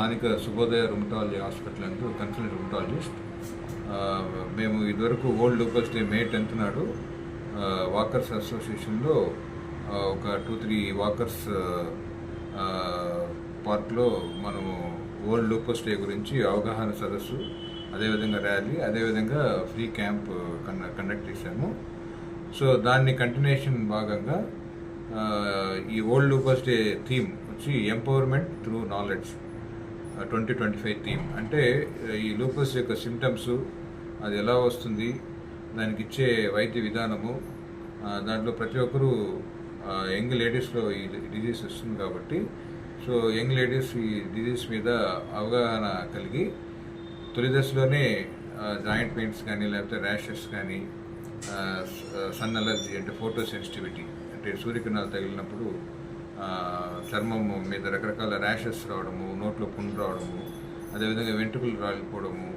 స్థానిక Shubhodaya rheumatology hospital అంటూ consultant rheumatologist మేము ఇదివరకు world lupus day May tenth నాడు వాకర్స్ అసోసియేషన్లో ఒక టూ త్రీ వాకర్స్ పార్క్లో మనము ఓల్డ్ లోకల్స్ డే గురించి అవగాహన సదస్సు అదేవిధంగా ర్యాలీ అదేవిధంగా ఫ్రీ క్యాంప్ కండ కండక్ట్ చేశాము. సో దాన్ని కంటిన్యూషన్ భాగంగా ఈ ఓల్డ్ లూపస్ డే థీమ్ వచ్చి empowerment through knowledge twenty twenty five theme. అంటే ఈ లూపస్ యొక్క సిమ్టమ్స్ అది ఎలా వస్తుంది? దానికి ఇచ్చే వైద్య విధానము దాంట్లో ప్రతి ఒక్కరూ యంగ్ లేడీస్లో ఈ డిజీజ్ వస్తుంది కాబట్టి సో యంగ్ లేడీస్ ఈ డిజీజ్ మీద అవగాహన కలిగి తొలి దశలోనే జాయింట్ పెయిన్స్ కానీ లేకపోతే ర్యాషెస్ కానీ సన్ అలర్జీ అంటే ఫోటో సెన్సిటివిటీ అంటే సూర్యకిరణాలు తగిలినప్పుడు చర్మం మీద రకరకాల ర్యాషెస్ రావడము నోట్లో పుండు రావడము అదేవిధంగా వెంట్రుకలు రాలిపోవడము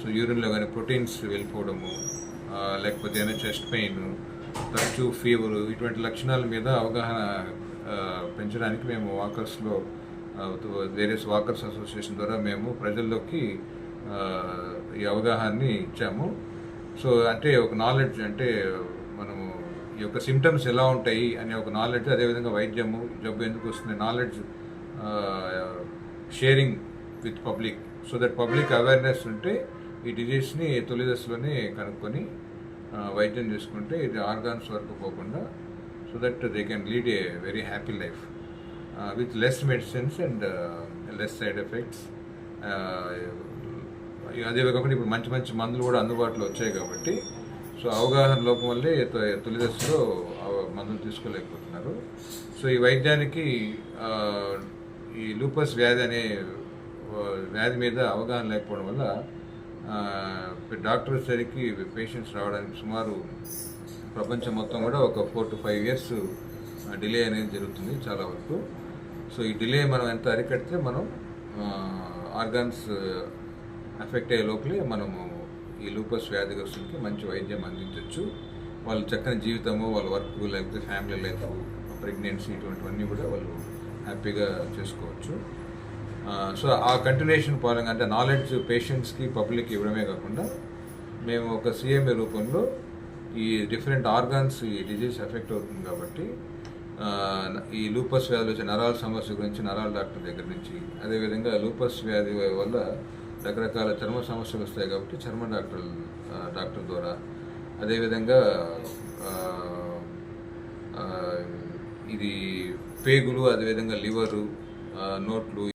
సో యూరిన్లో కానీ ప్రోటీన్స్ వెళ్ళిపోవడము లేకపోతే ఏమైనా చెస్ట్ పెయిన్ తరచూ ఫీవరు ఇటువంటి లక్షణాల మీద అవగాహన పెంచడానికి మేము వాకర్స్లో వేరియస్ వాకర్స్ అసోసియేషన్ ద్వారా మేము ప్రజల్లోకి ఈ అవగాహాన్ని ఇచ్చాము. సో అంటే ఒక నాలెడ్జ్ అంటే మనము యొక్క సిమ్టమ్స్ ఎలా ఉంటాయి అనే ఒక నాలెడ్జ్ అదేవిధంగా వైద్యము జబ్బు ఎందుకు వస్తుంది knowledge sharing with public so that public awareness ఉంటే ఈ డిజీజ్ని తొలి దశలోనే కనుక్కొని వైద్యం చేసుకుంటే ఇది ఆర్గాన్స్ వరకు పోకుండా so that they can lead a very happy life with less medicines and less side effects అదే కాకుండా ఇప్పుడు మంచి మంచి మందులు కూడా అందుబాటులో వచ్చాయి కాబట్టి సో అవగాహన లోపం వల్లే తొలి దశలో మందులు తీసుకోలేకపోతున్నారు. సో ఈ వైద్యానికి ఈ లూపస్ వ్యాధి అనే వ్యాధి మీద అవగాహన లేకపోవడం వల్ల డాక్టర్ సరికి పేషెంట్స్ రావడానికి సుమారు ప్రపంచం మొత్తం కూడా ఒక four to five years delay అనేది జరుగుతుంది చాలా వరకు. సో ఈ డిలే మనం ఎంత అరికడితే మనం ఆర్గాన్స్ ఎఫెక్ట్ అయ్యే లోపలే మనము ఈ లూపస్ వ్యాధిగ్రస్తులకి మంచి వైద్యం అందించవచ్చు వాళ్ళు చక్కని జీవితము వాళ్ళ వర్క్ లేకపోతే ఫ్యామిలీ లైఫ్ ప్రెగ్నెన్సీ ఇటువంటివన్నీ కూడా వాళ్ళు హ్యాపీగా చేసుకోవచ్చు. సో ఆ కంటిన్యూషన్ పరంగా అంటే నాలెడ్జ్ పేషెంట్స్కి పబ్లిక్ ఇవ్వడమే కాకుండా మేము ఒక సిఎంఏ రూపంలో ఈ డిఫరెంట్ ఆర్గాన్స్ ఈ డిజీజ్ ఎఫెక్ట్ అవుతుంది కాబట్టి ఈ లూపస్ వ్యాధి వచ్చే నరాల సమస్య గురించి నరాల డాక్టర్ దగ్గర నుంచి అదేవిధంగా లూపస్ వ్యాధి వల్ల రకరకాల చర్మ సమస్యలు వస్తాయి కాబట్టి చర్మ డాక్టర్ డాక్టర్ ద్వారా. అదేవిధంగా ఆ, ఇది పేగులు అదేవిధంగా లివరు నోట్లు